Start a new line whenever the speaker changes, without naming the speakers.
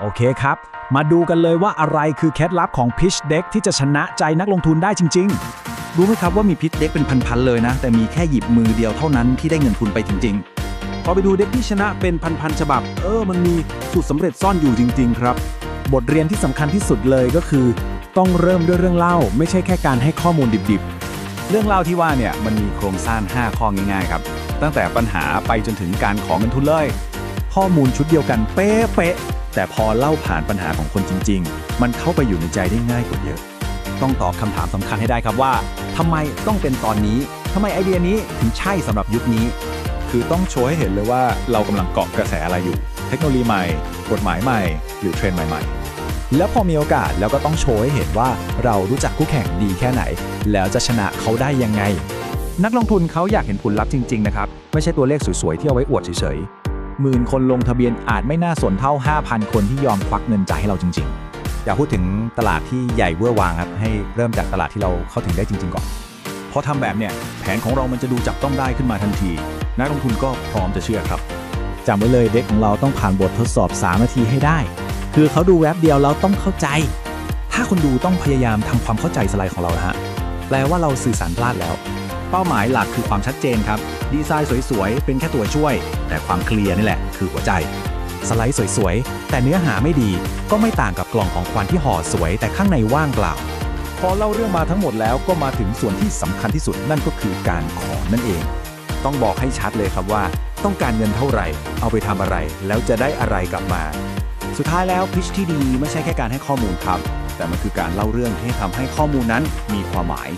โอเคครับ มาดูกันเลยว่าอะไรคือเคล็ดลับของ Pitch Deck ที่จะชนะใจนักลงทุนได้จริง ๆ
รู้ไหมครับว่ามีพิษเด็กเป็นพันๆเลยนะ แต่มีแค่หยิบมือเดียวเท่านั้นที่ได้เงินทุนไปจริงๆ
พอไปดูเด็กที่ชนะเป็นพันๆฉบับ เออ มันมีสูตรสำเร็จซ่อนอยู่จริง ๆ ครับ
บทเรียนที่สำคัญที่สุดเลยก็คือ ต้องเริ่มด้วยเรื่องเล่า ไม่ใช่แค่การให้ข้อมูลดิบ
ๆ เรื่องเล่าที่ว่าเนี่ยมันมีโครงสร้าง 5 ข้อง่ายๆครับ ตั้งแต่ปัญหาไปจนถึงการขอเงินทุนเลย
ข้อมูลชุดเดียวกันเป๊ะๆ แต่พอเล่าผ่านปัญหาของคนจริง ๆ มันเข้าไปอยู่ในใจได้ง่ายกว่าเยอะ
ต้องตอบคำถามสำคัญให้ได้ครับว่าทำไมต้องเป็นตอนนี้ทำไมไอเดียนี้ถึงใช่สำหรับยุคนี้ คือต้องโชว์ให้เห็นเลยว่าเรากำลังเกาะกระแสอะไรอยู่ เทคโนโลยีใหม่ กฎหมายใหม่ หรือเทรนด์ใหม่ ๆ
แล้วพอมีโอกาสแล้วก็ต้องโชว์ให้เห็นว่าเรารู้จักคู่แข่งดีแค่ไหน แล้วจะชนะเขาได้ยังไง นักลงทุนเขาอยากเห็นผลลัพธ์จริง ๆ นะครับ ไม่ใช่ตัวเลขสวยๆที่เอาไว้อวดเฉยๆ หมื่นคนลงทะเบียนอาจไม่น่าสนเท่า 5,000 คนที่ยอมควักเงินจ่ายให้เราจริง ๆ
อย่าพูดถึงตลาดที่ใหญ่เวอร์วางครับให้เริ่มจากตลาดที่เราเข้าถึงได้จริง ๆ ก่อนพอทำแบบเนี่ยแผนของเรามันจะดูจับต้องได้ขึ้นมาทันที นักลงทุนก็พร้อมจะเชื่อครับ
จำไว้เลยเด็กของเราต้องผ่านบททดสอบ 3 นาทีให้ได้ คือเขาดูแว็บเดียวเราต้องเข้าใจ ถ้าคนดูต้องพยายามทำความเข้าใจสไลด์ของเรานะฮะแปลว่าเราสื่อสารพลาดแล้ว
เป้าหมายหลักคือความชัดเจนครับ ดีไซน์สวยๆ เป็นแค่ตัวช่วย แต่ความเคลียร์นี่แหละ คือหัวใจ
สไลด์สวยๆ แต่เนื้อหาไม่ดี ก็ไม่ต่างกับกล่องของขวัญที่ห่อสวย แต่ข้างในว่างเปล่า
พอเล่าเรื่องมาทั้งหมดแล้วก็มาถึงส่วนที่สำคัญที่สุดนั่นก็คือการขอนั่นเอง ต้องบอกให้ชัดเลยครับว่า ต้องการเงินเท่าไหร่ เอาไปทำอะไร แล้วจะได้อะไรกลับมา
สุดท้ายแล้วพิชที่ดีไม่ใช่แค่การให้ข้อมูลครับ แต่มันคือการเล่าเรื่องให้ทำให้ข้อมูลนั้นมีความหมาย